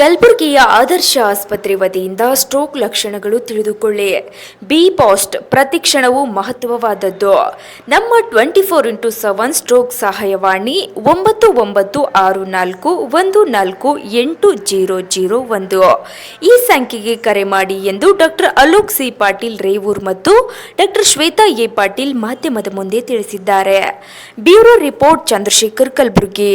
ಕಲಬುರಗಿಯ ಆದರ್ಶ ಆಸ್ಪತ್ರೆ ವತಿಯಿಂದ ಸ್ಟ್ರೋಕ್ ಲಕ್ಷಣಗಳು ತಿಳಿದುಕೊಳ್ಳಿ. ಬಿ ಪಾಸ್ಟ್ ಪ್ರತಿಕ್ಷಣವು ಮಹತ್ವವಾದದ್ದು. ನಮ್ಮ twenty four into seven stroke ಸಹಾಯವಾಣಿ ಒಂಬತ್ತು ಒಂಬತ್ತು ಆರು ನಾಲ್ಕು ಒಂದು ನಾಲ್ಕು ಎಂಟು ಜೀರೋ ಜೀರೋ ಒಂದು. ಈ ಸಂಖ್ಯೆಗೆ ಕರೆ ಮಾಡಿ ಎಂದು ಡಾಕ್ಟರ್ ಅಲೋಕ್ ಸಿ ಪಾಟೀಲ್ ರೇವೂರ್ ಮತ್ತು ಡಾಕ್ಟರ್ ಶ್ವೇತಾ ಎ ಪಾಟೀಲ್ ಮಾಧ್ಯಮದ ಮುಂದೆ ತಿಳಿಸಿದ್ದಾರೆ. Bureau report Chandrashekhar Kalaburagi.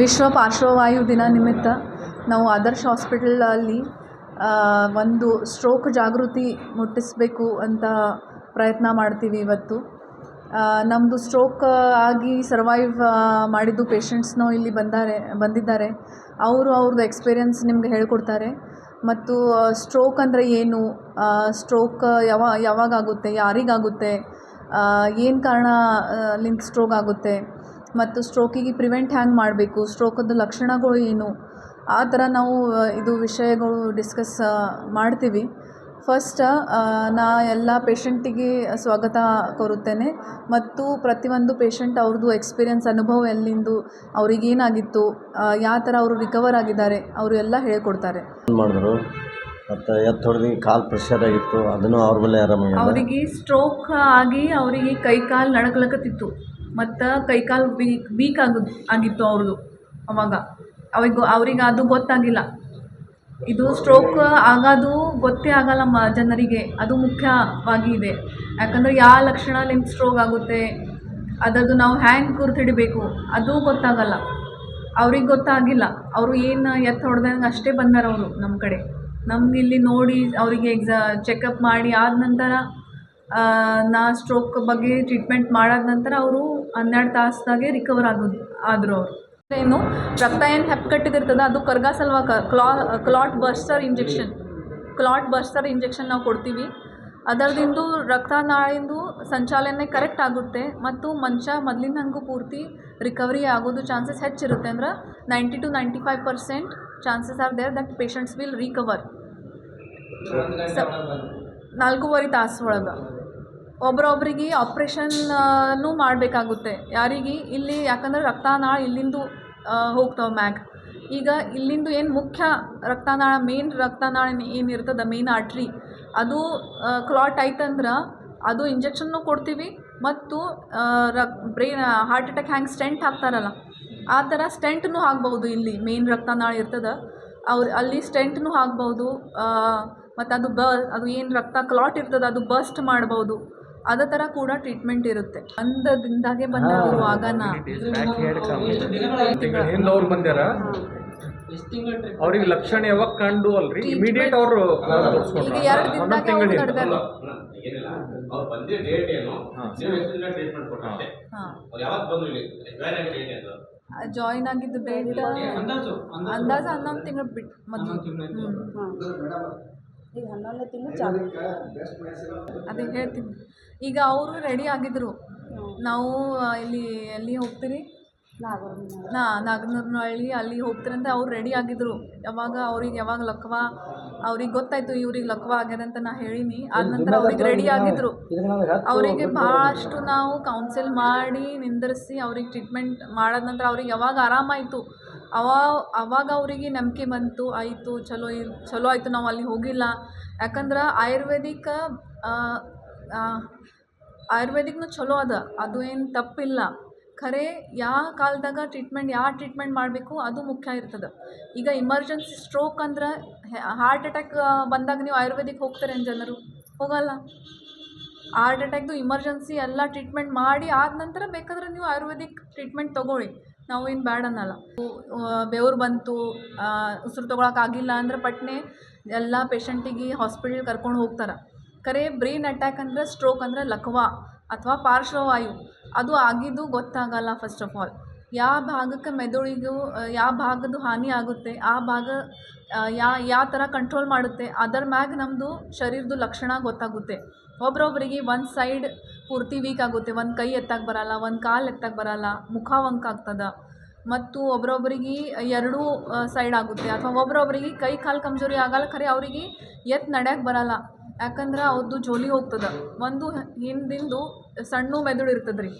ವಿಶ್ವ ಪಾರ್ಶ್ವವಾಯು ದಿನ ನಿಮಿತ್ತ ನಾವು ಆದರ್ಶ ಹಾಸ್ಪಿಟಲಲ್ಲಿ ಒಂದು ಸ್ಟ್ರೋಕ್ ಜಾಗೃತಿ ಮುಟ್ಟಿಸಬೇಕು ಅಂತ ಪ್ರಯತ್ನ ಮಾಡ್ತೀವಿ ಇವತ್ತು. ನಮ್ಮದು ಸ್ಟ್ರೋಕ್ ಆಗಿ ಸರ್ವೈವ್ ಮಾಡಿದ್ದು ಪೇಷಂಟ್ಸ್ನೂ ಇಲ್ಲಿ ಬಂದಾರೆ, ಬಂದಿದ್ದಾರೆ. ಅವರು ಅವ್ರದ್ದು ಎಕ್ಸ್ಪೀರಿಯನ್ಸ್ ನಿಮ್ಗೆ ಹೇಳ್ಕೊಡ್ತಾರೆ. ಮತ್ತು ಸ್ಟ್ರೋಕ್ ಅಂದರೆ ಏನು? ಸ್ಟ್ರೋಕ್ ಯಾವ ಯಾವಾಗ ಆಗುತ್ತೆ ಯಾರಿಗಾಗುತ್ತೆ? ಏನು ಕಾರಣ ಲಿಂಕ್ ಸ್ಟ್ರೋಕ್ ಆಗುತ್ತೆ? ಮತ್ತು ಸ್ಟ್ರೋಕಿಗೆ ಪ್ರಿವೆಂಟ್ ಹ್ಯಾಂಗೆ ಮಾಡಬೇಕು? ಸ್ಟ್ರೋಕದ್ದು ಲಕ್ಷಣಗಳು ಏನು? ಆ ಥರ ನಾವು ಇದು ವಿಷಯಗಳು ಡಿಸ್ಕಸ್ ಮಾಡ್ತೀವಿ. ಫಸ್ಟ್ ನಾ ಎಲ್ಲ ಪೇಷಂಟಿಗೆ ಸ್ವಾಗತ ಕೋರುತ್ತೇನೆ. ಮತ್ತು ಪ್ರತಿಯೊಂದು ಪೇಷಂಟ್ ಅವ್ರದ್ದು ಎಕ್ಸ್ಪೀರಿಯನ್ಸ್ ಅನುಭವ ಎಲ್ಲಿಂದು, ಅವ್ರಿಗೇನಾಗಿತ್ತು ಯಾವ ಥರ ಅವರು ರಿಕವರ್ ಆಗಿದ್ದಾರೆ, ಅವರು ಎಲ್ಲ ಹೇಳಿಕೊಡ್ತಾರೆ. ಮಾಡಿದ್ರು? ಮತ್ತು ಎತ್ತು ಹೊಡೆದು ಕಾಲು ಪ್ರೆಷರ್ ಆಗಿತ್ತು, ಅದನ್ನು ಅವ್ರ ಮೇಲೆ ಆರಾಮಾಗಿ ಅವರಿಗೆ ಸ್ಟ್ರೋಕ್ ಆಗಿ ಅವರಿಗೆ ಕೈಕಾಲು ನಡಕ್ಲಕತ್ತಿತ್ತು ಮತ್ತು ಕೈಕಾಲು ವೀಕ್ ವೀಕ್ ಆಗ ಆಗಿತ್ತು ಅವ್ರದ್ದು ಅವಾಗ. ಅವಾಗ, ಅವ್ರಿಗೆ ಅದು ಗೊತ್ತಾಗಿಲ್ಲ. ಇದು ಸ್ಟ್ರೋಕ್ ಆಗೋದು ಗೊತ್ತೇ ಆಗಲ್ಲ ಮ, ಜನರಿಗೆ. ಅದು ಮುಖ್ಯವಾಗಿ ಇದೆ. ಯಾಕಂದರೆ ಯಾವ ಲಕ್ಷಣ ನಿಮ್ಮ ಸ್ಟ್ರೋಕ್ ಆಗುತ್ತೆ ಅದರದ್ದು ನಾವು ಹ್ಯಾಂಗ್ ಹಿಡಿಬೇಕು, ಅದು ಗೊತ್ತಾಗಲ್ಲ. ಅವ್ರಿಗೆ ಗೊತ್ತಾಗಿಲ್ಲ. ಅವರು ಏನು ಎತ್ತು ಹೊಡೆದಂಗೆ ಅಷ್ಟೇ ಬಂದಾರ ಅವರು ನಮ್ಮ ಕಡೆ. ನಮ್ಗೆ ಇಲ್ಲಿ ನೋಡಿ ಅವರಿಗೆ ಎಕ್ಸಾ ಚೆಕಪ್ ಮಾಡಿ ಆದ ನಂತರ ನಾ ಸ್ಟ್ರೋಕ್ ಬಗ್ಗೆ ಟ್ರೀಟ್ಮೆಂಟ್ ಮಾಡಾದ ನಂತರ ಅವರು ಹನ್ನೆರಡು ತಾಸ್ದಾಗೆ ರಿಕವರ್ ಆಗೋದು ಆದರು ಅವರು. ಏನು, ರಕ್ತ ಏನು ಹೆಪ್ಪುಗಟ್ಟಿದಿರ್ತದೆ ಅದು ಕರ್ಗ ಕ್ಲಾ clot buster injection clot buster injection ನಾವು ಕೊಡ್ತೀವಿ. ಅದರದಿಂದು ರಕ್ತನಾಳಿಂದು ಸಂಚಾಲನೆ ಕರೆಕ್ಟ್ ಆಗುತ್ತೆ ಮತ್ತು ಮನುಷ್ಯ ಮೊದಲಿನ ಹಂಗೂ ಪೂರ್ತಿ ರಿಕವರಿ ಆಗೋದು ಚಾನ್ಸಸ್ ಹೆಚ್ಚಿರುತ್ತೆ ಅಂದ್ರೆ ninety to ninety five percent chances are there that patients will recover. ಸ ನಾಲ್ಕೂವರೆ ತಾಸು ಒಳಗೆ. ಒಬ್ರೊಬ್ರಿಗೆ ಆಪ್ರೇಷನ್ನೂ ಮಾಡಬೇಕಾಗುತ್ತೆ. ಯಾರಿಗೆ? ಇಲ್ಲಿ ಯಾಕಂದ್ರೆ ರಕ್ತನಾಳ ಇಲ್ಲಿಂದು ಹೋಗ್ತಾವೆ ಮ್ಯಾಗ್. ಈಗ ಇಲ್ಲಿಂದು ಏನು ಮುಖ್ಯ ರಕ್ತನಾಳ ಮೇನ್ ರಕ್ತನಾಳ ಏನಿರ್ತದೆ ಮೇನ್ ಆರ್ಟ್ರಿ ಅದು ಕ್ಲಾಟ್ ಆಯ್ತಂದ್ರೆ ಅದು ಇಂಜೆಕ್ಷನ್ನು ಕೊಡ್ತೀವಿ ಮತ್ತು ರಕ್ ಬ್ರೈನ್ ಹಾರ್ಟ್ ಅಟ್ಯಾಕ್ ಹ್ಯಾಂಗೆ ಸ್ಟೆಂಟ್ ಹಾಕ್ತಾರಲ್ಲ ಆ ಥರ ಸ್ಟೆಂಟ್ನೂ ಆಗ್ಬೋದು ಇಲ್ಲಿ ಮೇನ್ ರಕ್ತನಾಳ ಇರ್ತದೆ. ಅವ್ರು ಅಲ್ಲಿ ಸ್ಟೆಂಟ್ನೂ ಆಗ್ಬೋದು ಮತ್ತು ಅದು ಬ ಅದು ಏನು ರಕ್ತ ಕ್ಲಾಟ್ ಇರ್ತದೆ ಅದು ಬಸ್ಟ್ ಮಾಡ್ಬೋದು. ಅದೇ ಥರ ಕೂಡ ಟ್ರೀಟ್ಮೆಂಟ್ ಇರುತ್ತೆ. ಅಂದದಿಂದಾಗೆ ಬಂದ ಅವರು ಆಗನ ಅವ್ರಿಗೆ ಲಕ್ಷಣ ಯಾವಾಗ ಕಂಡು ಅಲ್ರಿ? ಇಮಿಡಿಯೇಟ್ ಅವರು ಈಗ ಎರಡು ದಿನದಾಗೆ ಅವ್ರು ಏನಿಲ್ಲ. ಅವ್ರು ಬಂದಿರೋ ಡೇಟ್ ಏನು? ನೀವು ಎಷ್ಟು ದಿನ ಟ್ರೀಟ್ಮೆಂಟ್ ಕೊಟ್ಟೆ ಹಾಂ. ಅವ್ರು ಯಾವಾಗ ಬಂದ್ರು ಇಲ್ಲಿ? ಜಾಯ್ನ್ ಆಗಿ ಡೇಟ್ ಏನು ಜಾಯಿನ್ ಆಗಿದ್ದು ಡೇಟ್ ಅಂದಾಜು ಅಂದಾಜು ಹನ್ನೊಂದು ತಿಂಗಳು ಬಿಟ್ಟು ಮೊದಲು ಈಗ ಹನ್ನೊಂದು ತಿಂಗಳು ಚಾಲು ಅದೇ ಹೇಳ್ತೀನಿ. ಈಗ ಅವರು ರೆಡಿ ಆಗಿದ್ರು. ನಾವು ಇಲ್ಲಿ ಎಲ್ಲಿ ಹೋಗ್ತೀರಿ? ನಾ ನಾಗನೂರ್ನಹಳ್ಳಿ ಅಲ್ಲಿ ಹೋಗ್ತಾರಂತ ಅವ್ರು ರೆಡಿ ಆಗಿದ್ರು. ಯಾವಾಗ ಅವ್ರಿಗೆ ಯಾವಾಗ ಲಕ್ವ ಅವ್ರಿಗೆ ಗೊತ್ತಾಯ್ತು ಇವ್ರಿಗೆ ಲಕ್ವ ಆಗ್ಯದ ಅಂತ ನಾ ಹೇಳಿನಿ. ಆದ ನಂತರ ಅವ್ರಿಗೆ ರೆಡಿ ಆಗಿದ್ರು. ಅವರಿಗೆ ಭಾಳಷ್ಟು ನಾವು ಕೌನ್ಸಿಲ್ ಮಾಡಿ ನಿಂದಿರಿಸಿ ಅವ್ರಿಗೆ ಟ್ರೀಟ್ಮೆಂಟ್ ಮಾಡಿದ ನಂತರ ಅವ್ರಿಗೆ ಯಾವಾಗ ಆರಾಮಾಯಿತು ಅವ ಅವಾಗ ಅವರಿಗೆ ನಂಬಿಕೆ ಬಂತು. ಆಯಿತು ಚಲೋ ಚಲೋ ಆಯಿತು ನಾವು ಅಲ್ಲಿ ಹೋಗಿಲ್ಲ. ಯಾಕಂದ್ರೆ ಆಯುರ್ವೇದಿಕ್ ಆಯುರ್ವೇದಿಕ್ನು ಚಲೋ ಅದ. ಅದು ಏನು ತಪ್ಪಿಲ್ಲ. ಖರೆ ಯಾವ ಕಾಲದಾಗ ಟ್ರೀಟ್ಮೆಂಟ್ ಯಾವ ಟ್ರೀಟ್ಮೆಂಟ್ ಮಾಡಬೇಕು ಅದು ಮುಖ್ಯ ಇರ್ತದೆ. ಈಗ ಇಮರ್ಜೆನ್ಸಿ ಸ್ಟ್ರೋಕ್ ಅಂದ್ರೆ ಹಾರ್ಟ್ ಅಟ್ಯಾಕ್ ಬಂದಾಗ ನೀವು ಆಯುರ್ವೇದಿಕ್ ಹೋಗ್ತಾರೆ ಜನರು? ಹೋಗಲ್ಲ. ಹಾರ್ಟ್ ಅಟ್ಯಾಕ್ದು ಇಮರ್ಜೆನ್ಸಿ ಎಲ್ಲ ಟ್ರೀಟ್ಮೆಂಟ್ ಮಾಡಿ ಆದ ನಂತರ ಬೇಕಾದ್ರೆ ನೀವು ಆಯುರ್ವೇದಿಕ್ ಟ್ರೀಟ್ಮೆಂಟ್ ತೊಗೊಳ್ಳಿ. ನಾವು ಏನು ಬ್ಯಾಡ್ ಅನ್ನಲ್ಲ. ಬೆವ್ರು ಬಂತು ಉಸಿರು ತೊಗೊಳಕ್ಕಾಗಿಲ್ಲ ಅಂದ್ರೆ ಪಟ್ನೆ ಎಲ್ಲ ಪೇಷಂಟಿಗೆ ಹಾಸ್ಪಿಟಲ್ ಕರ್ಕೊಂಡು ಹೋಗ್ತಾರೆ. ಖರೆ ಬ್ರೈನ್ ಅಟ್ಯಾಕ್ ಅಂದ್ರೆ ಸ್ಟ್ರೋಕ್ ಅಂದ್ರೆ ಲಕ್ವಾ ಅಥವಾ ಪಾರ್ಶ್ವವಾಯು. ಅದು ಆಗಿದ್ದು ಗೊತ್ತಾಗಲ್ಲ ಫಸ್ಟ್ ಆಫ್ ಆಲ್ ಯಾವ ಭಾಗಕ್ಕೆ ಮೆದುಳಿಗೂ ಯಾವ ಭಾಗದ್ದು ಹಾನಿ ಆಗುತ್ತೆ, ಆ ಭಾಗ ಯಾ ಯಾವ ಥರ ಕಂಟ್ರೋಲ್ ಮಾಡುತ್ತೆ, ಅದರ ಮ್ಯಾಗ ನಮ್ಮದು ಶರೀರದ ಲಕ್ಷಣ ಗೊತ್ತಾಗುತ್ತೆ. ಒಬ್ರೊಬ್ರಿಗೆ ಒಂದು ಸೈಡ್ ಪೂರ್ತಿ ವೀಕ್ ಆಗುತ್ತೆ, ಒಂದು ಕೈ ಎತ್ತಕ್ಕೆ ಬರಲ್ಲ, ಒಂದು ಕಾಲು ಎತ್ತಕ್ಕೆ ಬರಲ್ಲ, ಮುಖ ವಂಕ ಆಗ್ತದೆ. ಮತ್ತು ಒಬ್ರೊಬ್ರಿಗೆ ಎರಡೂ ಸೈಡ್ ಆಗುತ್ತೆ, ಅಥವಾ ಒಬ್ರೊಬ್ರಿಗೆ ಕೈ ಕಾಲು ಕಮ್ಜೋರಿ ಆಗಲ್ಲ, ಖರೆ ಅವರಿಗೆ ಎತ್ತು ನಡ್ಯಕ್ಕೆ ಬರಲ್ಲ. ಯಾಕಂದ್ರೆ ಅವ್ರದ್ದು ಜೋಲಿ ಹೋಗ್ತದೆ. ಒಂದು ಹಿಂದಿಂದು ಸಣ್ಣ ಮೆದುಳು ಇರ್ತದೆ ರೀ